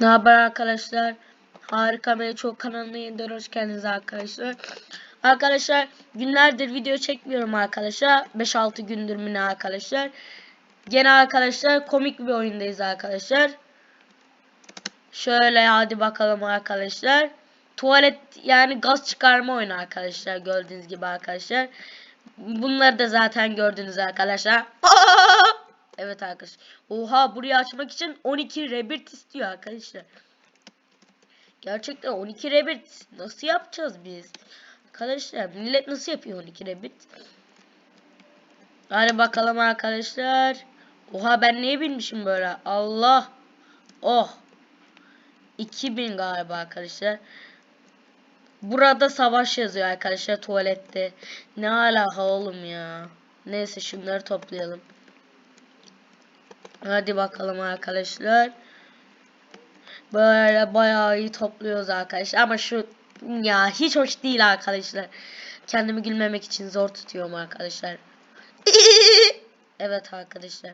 Ne haber arkadaşlar? Harika ve çok kanalına yeniden hoş geldiniz arkadaşlar. Arkadaşlar günlerdir video çekmiyorum arkadaşlar. 5-6 gündür mü ne arkadaşlar. Gene arkadaşlar komik bir oyundayız arkadaşlar. Şöyle hadi bakalım arkadaşlar. Tuvalet yani gaz çıkarma oyunu arkadaşlar gördüğünüz gibi arkadaşlar. Bunları da zaten gördünüz arkadaşlar. Evet arkadaşlar. Oha burayı açmak için 12 rebirth istiyor arkadaşlar. Gerçekten 12 rebirth nasıl yapacağız biz? Arkadaşlar millet nasıl yapıyor 12 rebirth? Hadi bakalım arkadaşlar. Oha ben neye binmişim böyle? Allah. Oh. 2000 galiba arkadaşlar. Burada savaş yazıyor arkadaşlar tuvalette. Ne alaka oğlum ya. Neyse şunları toplayalım. Hadi bakalım arkadaşlar. Böyle bayağı iyi topluyoruz arkadaşlar. Ama şu ya hiç hoş değil arkadaşlar. Kendimi gülmemek için zor tutuyorum arkadaşlar. evet arkadaşlar.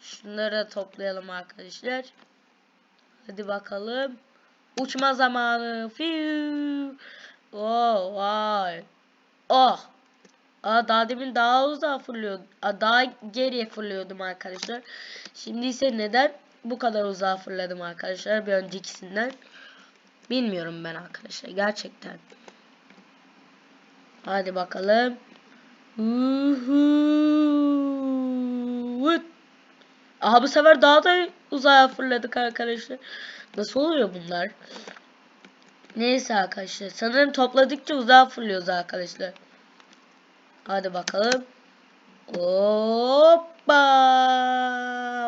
Şunları toplayalım arkadaşlar. Hadi bakalım. Uçma zamanı. Fiu. Oh vay. Oh. Aa, daha demin daha uzağa fırlıyordum. Daha geriye fırlıyordum arkadaşlar. Şimdi ise neden bu kadar uzağa fırladım arkadaşlar bir öncekisinden. Bilmiyorum ben arkadaşlar gerçekten. Hadi bakalım. Aha bu sefer daha da uzağa fırladık arkadaşlar. Nasıl oluyor bunlar? Neyse arkadaşlar. Sanırım topladıkça uzağa fırlıyoruz arkadaşlar. Hadi bakalım. Hoppa.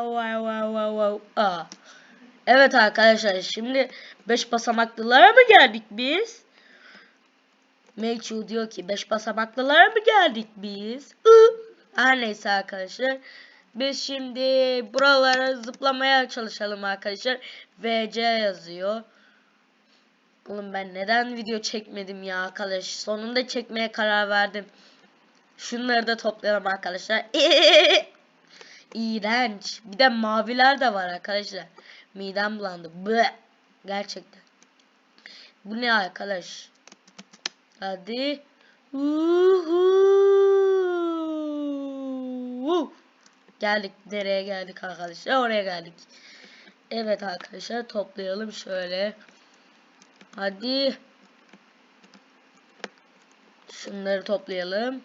Wow wow wow wow. Aa. Evet arkadaşlar şimdi 5 basamaklılara mı geldik biz? Melchu diyor ki 5 basamaklılara mı geldik biz? Hı. Her neyse arkadaşlar. Biz şimdi buralara zıplamaya çalışalım arkadaşlar. VC yazıyor. Oğlum ben neden video çekmedim ya arkadaş. Sonunda çekmeye karar verdim. Şunları da toplayalım arkadaşlar. İğrenç. Bir de maviler de var arkadaşlar. Midem bulandı. Bleh. Gerçekten. Bu ne arkadaş? Hadi. Uhu. Geldik. Nereye geldik arkadaşlar? Oraya geldik. Evet arkadaşlar toplayalım şöyle. Hadi. Şunları toplayalım.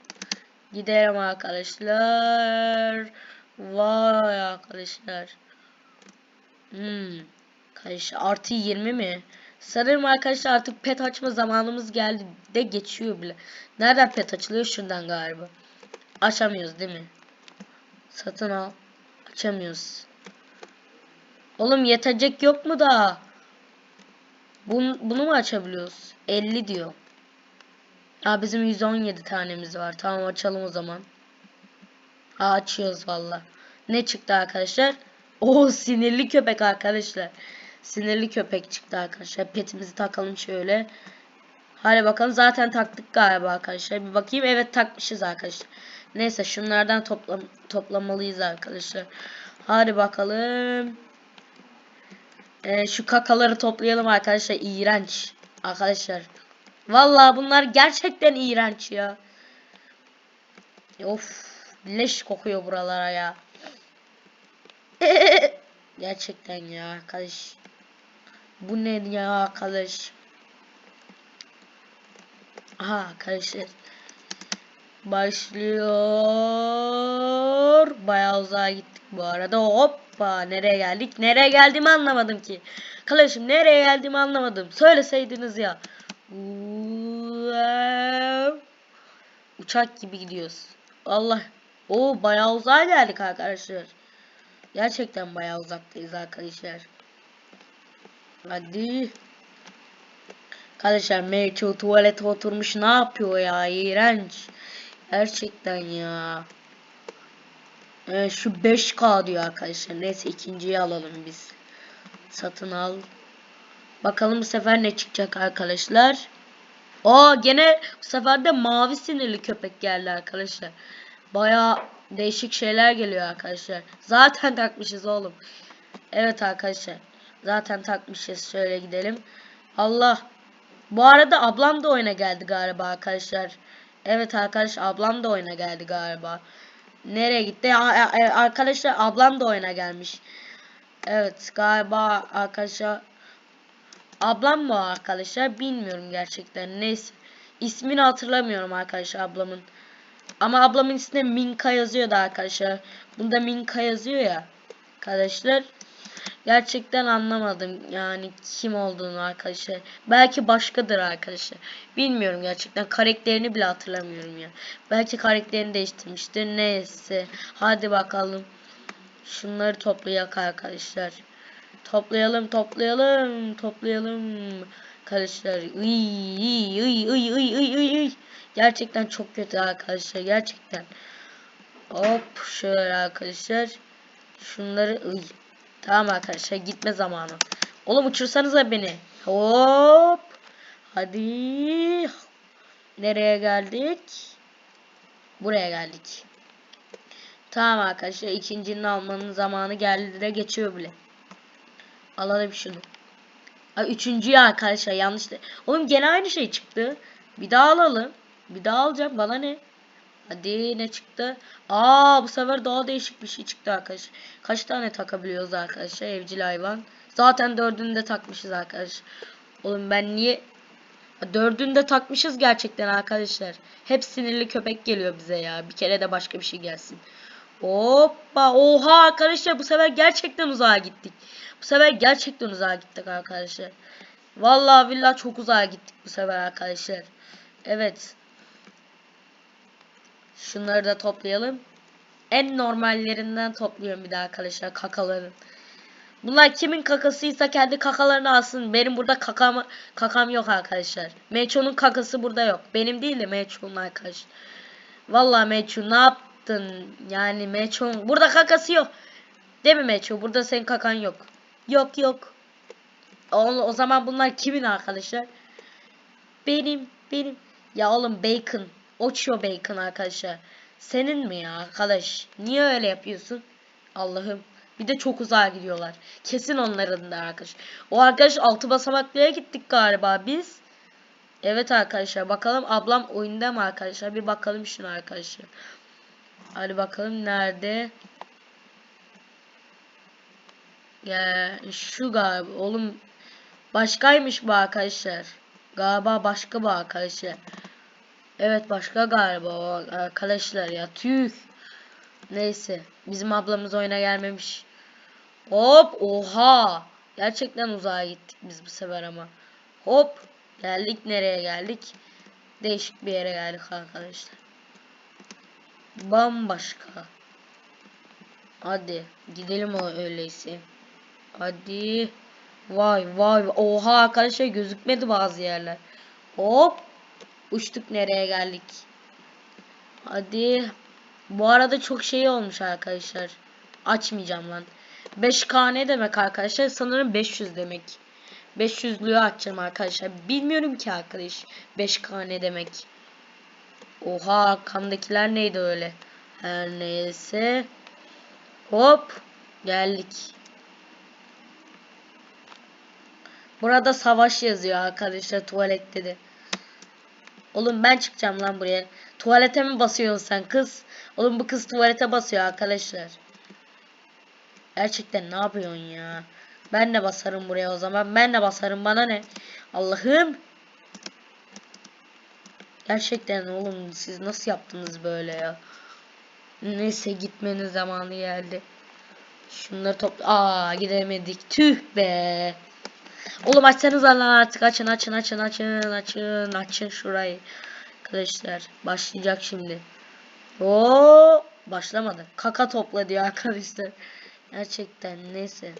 Gidelim arkadaşlar. Vay arkadaşlar. Hmm. Arkadaşlar artı 20 mi? Sanırım arkadaşlar artık pet açma zamanımız geldi de geçiyor bile. Nereden pet açılıyor? Şuradan galiba. Açamıyoruz değil mi? Satın al. Açamıyoruz. Oğlum yetecek yok mu da? Bunu, bunu mu açabiliyoruz? 50 diyor. Aa bizim 117 tanemiz var. Tamam açalım o zaman. Aa açıyoruz valla. Ne çıktı arkadaşlar? Oo sinirli köpek arkadaşlar. Sinirli köpek çıktı arkadaşlar. Petimizi takalım şöyle. Hadi bakalım zaten taktık galiba arkadaşlar. Bir bakayım evet takmışız arkadaşlar. Neyse şunlardan toplam toplamalıyız arkadaşlar. Hadi bakalım. Ee, şu kakaları toplayalım arkadaşlar. İğrenç. Arkadaşlar. Vallahi bunlar gerçekten iğrenç ya. Of. Leş kokuyor buralara ya. gerçekten ya arkadaş. Bu ne ya arkadaş. Aha arkadaşlar. Başlıyor. Bayağı uzağa gittik bu arada. Hoppa. Nereye geldik? Nereye geldiğimi anlamadım ki. Arkadaşım nereye geldiğimi anlamadım. Söyleseydiniz ya. Uçak gibi gidiyoruz. Allah. O bayağı uzağa geldik arkadaşlar. Gerçekten bayağı uzaktayız arkadaşlar. Hadi. Arkadaşlar Mercho tuvalete oturmuş ne yapıyor ya? İğrenç. Gerçekten ya. Evet, şu 5K diyor arkadaşlar. Neyse ikinciyi alalım biz. Satın al. Bakalım bu sefer ne çıkacak arkadaşlar. Aa gene bu sefer de mavi sinirli köpek geldi arkadaşlar. Baya değişik şeyler geliyor arkadaşlar. Zaten takmışız oğlum. Evet arkadaşlar. Zaten takmışız. Şöyle gidelim. Allah. Bu arada ablam da oyuna geldi galiba arkadaşlar. Evet arkadaş ablam da oyuna geldi galiba. Nereye gitti? E, Arkadaşlar ablam da oyuna gelmiş. Evet galiba arkadaşlar ablam mı arkadaşlar bilmiyorum gerçekten. Neyse. İsmini hatırlamıyorum arkadaşlar ablamın. Ama ablamın isminde Minka yazıyordu arkadaşlar. Bunda Minka yazıyor ya. Arkadaşlar gerçekten anlamadım yani kim olduğunu arkadaşlar. Belki başkadır arkadaşlar. Bilmiyorum gerçekten karakterini bile hatırlamıyorum ya. Belki karakterini değiştirmiştir. Neyse. Hadi bakalım. Şunları toplayak arkadaşlar. Toplayalım toplayalım toplayalım. Arkadaşlar uy uy uy uy uy uy uy. Gerçekten çok kötü arkadaşlar gerçekten. Hop şöyle arkadaşlar. Şunları uy. Tamam arkadaşlar gitme zamanı. Oğlum uçursanıza beni. Hop. Hadi. Nereye geldik? Buraya geldik. Tamam arkadaşlar ikincinin almanın zamanı geldi de geçiyor bile. Alalım şunu. Ay üçüncüyü arkadaşlar yanlış. Oğlum gene aynı şey çıktı. Bir daha alalım. Bir daha alacağım. Bana ne? Hadi ne çıktı? Aa bu sefer daha değişik bir şey çıktı arkadaşlar. Kaç tane takabiliyoruz arkadaşlar evcil hayvan? Zaten dördünü de takmışız arkadaşlar. Oğlum ben niye Dördünü de takmışız gerçekten arkadaşlar. Hep sinirli köpek geliyor bize ya. Bir kere de başka bir şey gelsin. Hoppa. Oha arkadaşlar bu sefer gerçekten uzağa gittik. Bu sefer gerçekten uzağa gittik arkadaşlar. Vallahi billahi çok uzağa gittik bu sefer arkadaşlar. Evet. Şunları da toplayalım. En normallerinden topluyorum bir de arkadaşlar kakaların. Bunlar kimin kakasıysa kendi kakalarını alsın. Benim burada kakam, kakam yok arkadaşlar. Meço'nun kakası burada yok. Benim değil de Meço'nun arkadaş. Vallahi Meço ne yaptın? Yani Meço'nun burada kakası yok. Değil mi Meço? Burada senin kakan yok. Yok yok. O, o zaman bunlar kimin arkadaşlar? Benim, benim. Ya oğlum Bacon. Ocho Bacon arkadaşlar. Senin mi ya arkadaş? Niye öyle yapıyorsun? Allah'ım. Bir de çok uzağa gidiyorlar. Kesin onların da arkadaş. O arkadaş altı basamaklıya gittik galiba biz. Evet arkadaşlar bakalım ablam oyunda mı arkadaşlar? Bir bakalım şuna arkadaşlar. Hadi bakalım nerede? Ya şu galiba oğlum başkaymış bu arkadaşlar. Galiba başka bu arkadaşlar. Evet başka galiba o arkadaşlar ya tüh. Neyse bizim ablamız oyuna gelmemiş. Hop oha. Gerçekten uzağa gittik biz bu sefer ama. Hop geldik nereye geldik? Değişik bir yere geldik arkadaşlar. Bambaşka. Hadi gidelim o öyleyse. Hadi. Vay vay. Oha arkadaşlar gözükmedi bazı yerler. Hop. Uçtuk nereye geldik. Hadi. Bu arada çok şey olmuş arkadaşlar. Açmayacağım lan. 5K ne demek arkadaşlar? Sanırım 500 demek. 500'lüğü açacağım arkadaşlar. Bilmiyorum ki arkadaş. 5K ne demek. Oha kandakiler neydi öyle? Her neyse. Hop. Geldik. Burada savaş yazıyor arkadaşlar tuvalette de. Oğlum ben çıkacağım lan buraya. Tuvalete mi basıyorsun sen kız? Oğlum bu kız tuvalete basıyor arkadaşlar. Gerçekten ne yapıyorsun ya? Ben de basarım buraya o zaman. Ben de basarım bana ne? Allah'ım. Gerçekten oğlum siz nasıl yaptınız böyle ya? Neyse gitmenin zamanı geldi. Şunları topla. Aa gidemedik. Tüh be. Oğlum açsanız lan artık açın açın açın açın açın açın şurayı. Arkadaşlar başlayacak şimdi. Oo başlamadı. Kaka topla diyor arkadaşlar. Gerçekten neyse.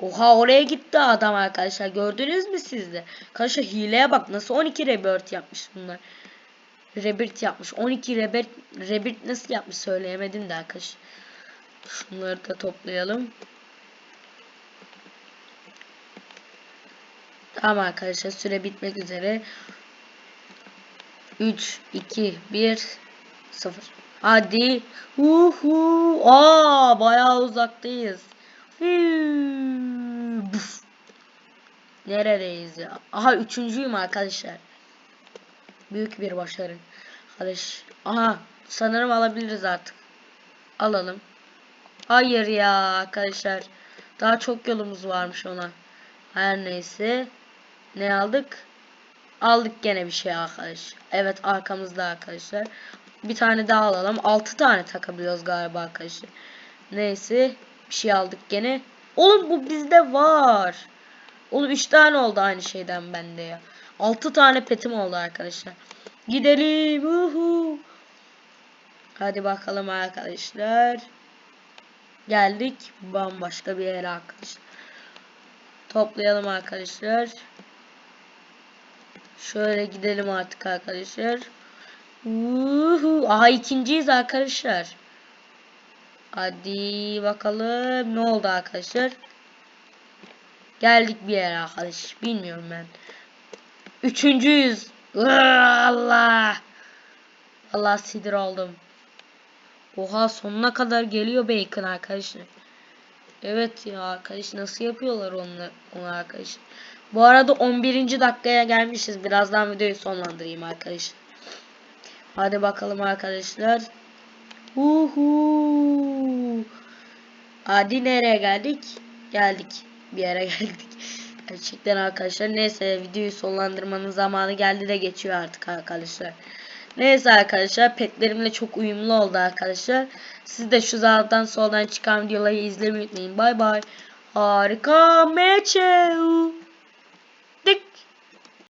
Oha oraya gitti adam arkadaşlar. Gördünüz mü siz de? Arkadaşlar hileye bak nasıl 12 rebirth yapmış bunlar. Rebirth yapmış. 12 rebirth, rebirth nasıl yapmış söyleyemedim de arkadaşlar. Şunları da toplayalım. Tamam arkadaşlar süre bitmek üzere. 3, 2, 1, 0. Hadi. Uhu. Aa bayağı uzaktayız. Buf. Neredeyiz ya? Aha üçüncüyüm arkadaşlar. Büyük bir başarı. Arkadaş. Aha sanırım alabiliriz artık. Alalım. Hayır ya arkadaşlar. Daha çok yolumuz varmış ona. Her neyse. Ne aldık? Aldık gene bir şey arkadaş. Evet arkamızda arkadaşlar. Bir tane daha alalım. 6 tane takabiliyoruz galiba arkadaşlar. Neyse. Bir şey aldık gene. Oğlum bu bizde var. Oğlum 3 tane oldu aynı şeyden bende ya. 6 tane petim oldu arkadaşlar. Gidelim. Uhu. Hadi bakalım arkadaşlar. Geldik bambaşka bir yere arkadaşlar. Toplayalım arkadaşlar. Şöyle gidelim artık arkadaşlar. Uhu. Aha ikinciyiz arkadaşlar. Hadi bakalım ne oldu arkadaşlar. Geldik bir yere arkadaş. Bilmiyorum ben. Üçüncüyüz. Allah. Allah sinir oldum. Oha sonuna kadar geliyor bacon arkadaşlar. Evet ya arkadaş nasıl yapıyorlar onu, onu arkadaş. Bu arada 11. dakikaya gelmişiz. Birazdan videoyu sonlandırayım arkadaşlar. Hadi bakalım arkadaşlar. Uhu. Hadi nereye geldik? Geldik. Bir yere geldik. Gerçekten arkadaşlar. Neyse videoyu sonlandırmanın zamanı geldi de geçiyor artık arkadaşlar. Neyse arkadaşlar petlerimle çok uyumlu oldu arkadaşlar. Siz de şu sağdan soldan çıkan videoları izlemeyi unutmayın. Bay bay. Harika meçeu.